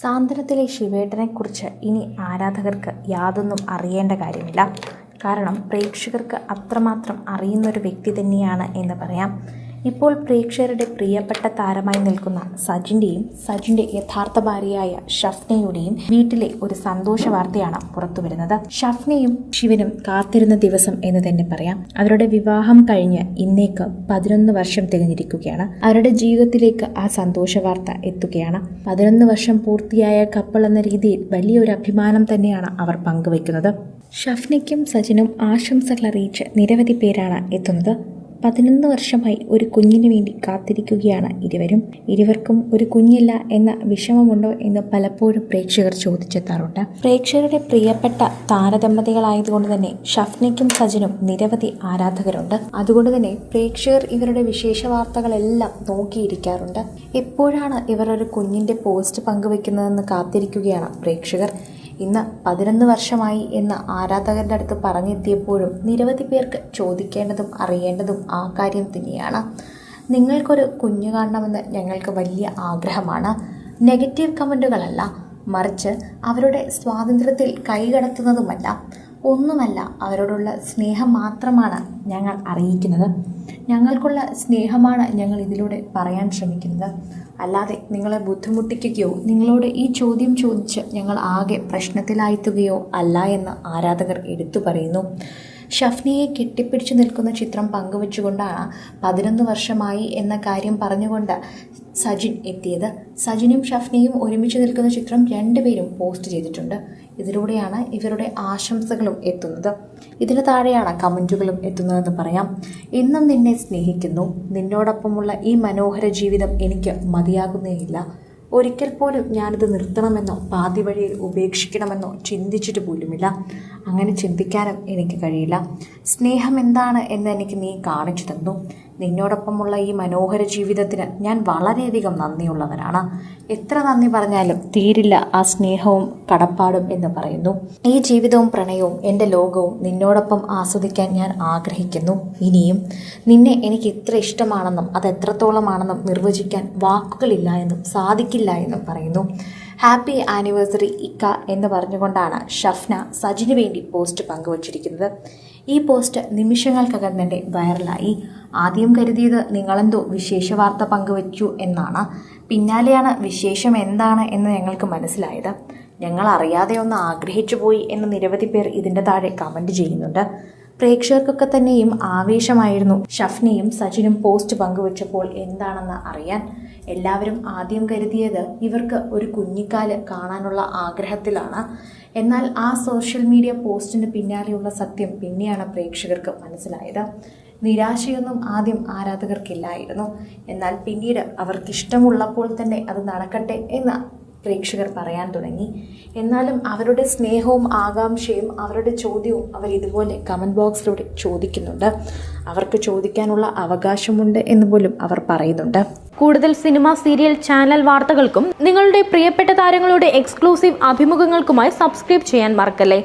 സാന്ത്വനത്തിലെ ശിവേട്ടനെക്കുറിച്ച് ഇനി ആരാധകർക്ക് യാതൊന്നും അറിയേണ്ട കാര്യമില്ല. കാരണം പ്രേക്ഷകർക്ക് അത്രമാത്രം അറിയുന്നൊരു വ്യക്തി തന്നെയാണ് എന്ന് പറയാം. ഇപ്പോൾ പ്രേക്ഷകരുടെ പ്രിയപ്പെട്ട താരമായി നിൽക്കുന്ന സജിന്റെയും സജിന്റെ യഥാർത്ഥ ഭാര്യയായ ഷഫ്നയുടെയും വീട്ടിലെ ഒരു സന്തോഷ വാർത്തയാണ് പുറത്തു വരുന്നത് ഷഫ്നയും ശിവനും കാത്തിരുന്ന ദിവസം എന്ന് തന്നെ പറയാം. അവരുടെ വിവാഹം കഴിഞ്ഞ് ഇന്നേക്ക് പതിനൊന്ന് വർഷം തികഞ്ഞിരിക്കുകയാണ്. അവരുടെ ജീവിതത്തിലേക്ക് ആ സന്തോഷ വാർത്ത എത്തുകയാണ്. പതിനൊന്ന് വർഷം പൂർത്തിയായ കപ്പിൾ എന്ന രീതിയിൽ വലിയൊരു അഭിമാനം തന്നെയാണ് അവർ പങ്കുവയ്ക്കുന്നത്. ഷഫ്നയ്ക്കും സജിനും ആശംസകൾ അറിയിച്ച് നിരവധി പേരാണ് എത്തുന്നത്. പതിനൊന്ന് വർഷമായി ഒരു കുഞ്ഞിന് വേണ്ടി കാത്തിരിക്കുകയാണ് ഇരുവരും. ഇരുവർക്കും ഒരു കുഞ്ഞില്ല എന്ന വിഷമമുണ്ടോ എന്ന് പലപ്പോഴും പ്രേക്ഷകർ ചോദിച്ചെത്താറുണ്ട്. പ്രേക്ഷകരുടെ പ്രിയപ്പെട്ട താരദമ്പതികളായതുകൊണ്ട് തന്നെ ഷഫ്നയ്ക്കും സജനും നിരവധി ആരാധകരുണ്ട്. അതുകൊണ്ട് തന്നെ പ്രേക്ഷകർ ഇവരുടെ വിശേഷ വാർത്തകളെല്ലാം നോക്കിയിരിക്കാറുണ്ട്. എപ്പോഴാണ് ഇവർ ഒരു കുഞ്ഞിന്റെ പോസ്റ്റ് പങ്കുവെക്കുന്നതെന്ന് കാത്തിരിക്കുകയാണ് പ്രേക്ഷകർ. ഇന്ന് പതിനൊന്ന് വർഷമായി എന്ന് ആരാധകരുടെ അടുത്ത് പറഞ്ഞെത്തിയപ്പോഴും നിരവധി പേർക്ക് ചോദിക്കേണ്ടതും അറിയേണ്ടതും ആ കാര്യം തന്നെയാണ്. നിങ്ങൾക്കൊരു കുഞ്ഞു കാണണമെന്ന് ഞങ്ങൾക്ക് വലിയ ആഗ്രഹമാണ്. നെഗറ്റീവ് കമന്റുകളല്ല മറിച്ച് അവരുടെ സ്വാതന്ത്ര്യത്തിൽ കൈകടത്തുന്നതുമല്ല ഒന്നുമല്ല അവരോടുള്ള സ്നേഹം മാത്രമാണ് ഞങ്ങൾ അറിയിക്കുന്നത്. ഞങ്ങൾക്കുള്ള സ്നേഹമാണ് ഞങ്ങൾ ഇതിലൂടെ പറയാൻ ശ്രമിക്കുന്നത്. അല്ലാതെ നിങ്ങളെ ബുദ്ധിമുട്ടിക്കുകയോ നിങ്ങളോട് ഈ ചോദ്യം ചോദിച്ച് ഞങ്ങൾ ആകെ പ്രശ്നത്തിലായെത്തുകയോ അല്ല എന്ന് ആരാധകർ എടുത്തു പറയുന്നു. ഷഫ്നിയെ കെട്ടിപ്പിടിച്ചു നിൽക്കുന്ന ചിത്രം പങ്കുവച്ചുകൊണ്ടാണ് പതിനൊന്ന് വർഷമായി എന്ന കാര്യം പറഞ്ഞുകൊണ്ട് സജിൻ എത്തിയത്. സജിനും ഷഫ്നിയും ഒരുമിച്ച് നിൽക്കുന്ന ചിത്രം രണ്ടുപേരും പോസ്റ്റ് ചെയ്തിട്ടുണ്ട്. ഇതിലൂടെയാണ് ഇവരുടെ ആശംസകളും എത്തുന്നത്. ഇതിന് താഴെയാണ് കമന്റുകളും എത്തുന്നതെന്ന് പറയാം. ഇന്നും നിന്നെ സ്നേഹിക്കുന്നു. നിന്നോടൊപ്പമുള്ള ഈ മനോഹര ജീവിതം എനിക്ക് മതിയാകുന്നേയില്ല. ഒരിക്കൽ പോലും ഞാനിത് നിർത്തണമെന്നോ പാതി വഴിയിൽ ഉപേക്ഷിക്കണമെന്നോ ചിന്തിച്ചിട്ട് പോലുമില്ല. അങ്ങനെ ചിന്തിക്കാനും എനിക്ക് കഴിയില്ല. സ്നേഹം എന്താണ് എന്ന് എനിക്ക് നീ കാണിച്ചു തന്നു. നിന്നോടൊപ്പമുള്ള ഈ മനോഹര ജീവിതത്തിന് ഞാൻ വളരെയധികം നന്ദിയുള്ളവനാണ്. എത്ര നന്ദി പറഞ്ഞാലും തീരില്ല ആ സ്നേഹവും കടപ്പാടും എന്ന് പറയുന്നു. ഈ ജീവിതവും പ്രണയവും എന്റെ ലോകവും നിന്നോടൊപ്പം ആസ്വദിക്കാൻ ഞാൻ ആഗ്രഹിക്കുന്നു. ഇനിയും നിന്നെ എനിക്ക് ഇത്ര ഇഷ്ടമാണെന്നും അത് എത്രത്തോളമാണെന്നും നിർവചിക്കാൻ വാക്കുകളില്ല എന്നും സാധിക്കില്ല എന്നും പറയുന്നു. ഹാപ്പി ആനിവേഴ്സറി ഇക്ക എന്ന് പറഞ്ഞുകൊണ്ടാണ് ഷഫ്ന സജിന് വേണ്ടി പോസ്റ്റ് പങ്കുവച്ചിരിക്കുന്നത്. ഈ പോസ്റ്റ് നിമിഷങ്ങൾക്കകം തന്നെ വൈറലായി. ആദ്യം കരുതിയത് നിങ്ങളെന്തോ വിശേഷ വാർത്ത പങ്കുവച്ചു എന്നാണ്. പിന്നാലെയാണ് വിശേഷം എന്താണ് എന്ന് ഞങ്ങൾക്ക് മനസ്സിലായത്. ഞങ്ങൾ അറിയാതെ ഒന്ന് ആഗ്രഹിച്ചു പോയി എന്ന് നിരവധി പേർ ഇതിന്റെ താഴെ കമന്റ് ചെയ്യുന്നുണ്ട്. പ്രേക്ഷകർക്കൊക്കെ തന്നെയും ആവേശമായിരുന്നു ഷഫ്നയും സച്ചിനും പോസ്റ്റ് പങ്കുവച്ചപ്പോൾ എന്താണെന്ന് അറിയാൻ. എല്ലാവരും ആദ്യം കരുതിയത് ഇവർക്ക് ഒരു കുഞ്ഞിക്കാൽ കാണാനുള്ള ആഗ്രഹത്തിലാണ്. എന്നാൽ ആ സോഷ്യൽ മീഡിയ പോസ്റ്റിന് പിന്നാലെയുള്ള സത്യം പിന്നെയാണ് പ്രേക്ഷകർക്ക് മനസ്സിലായത്. നിരാശയൊന്നും ആദ്യം ആരാധകർക്കില്ലായിരുന്നു. എന്നാൽ പിന്നീട് അവർക്കിഷ്ടമുള്ളപ്പോൾ തന്നെ അത് നടക്കട്ടെ എന്ന് പ്രേക്ഷകർ പറയാൻ തുടങ്ങി. എന്നാലും അവരുടെ സ്നേഹവും ആകാംക്ഷയും അവരുടെ ചോദ്യവും അവർ ഇതുപോലെ കമന്റ് ബോക്സിലൂടെ ചോദിക്കുന്നുണ്ട്. അവർക്ക് ചോദിക്കാനുള്ള അവകാശമുണ്ട് എന്ന് പോലും അവർ പറയുന്നുണ്ട്. കൂടുതൽ സിനിമ സീരിയൽ ചാനൽ വാർത്തകൾക്കും നിങ്ങളുടെ പ്രിയപ്പെട്ട താരങ്ങളുടെ എക്സ്ക്ലൂസീവ് അഭിമുഖങ്ങൾക്കുമായി സബ്സ്ക്രൈബ് ചെയ്യാൻ മറക്കല്ലേ?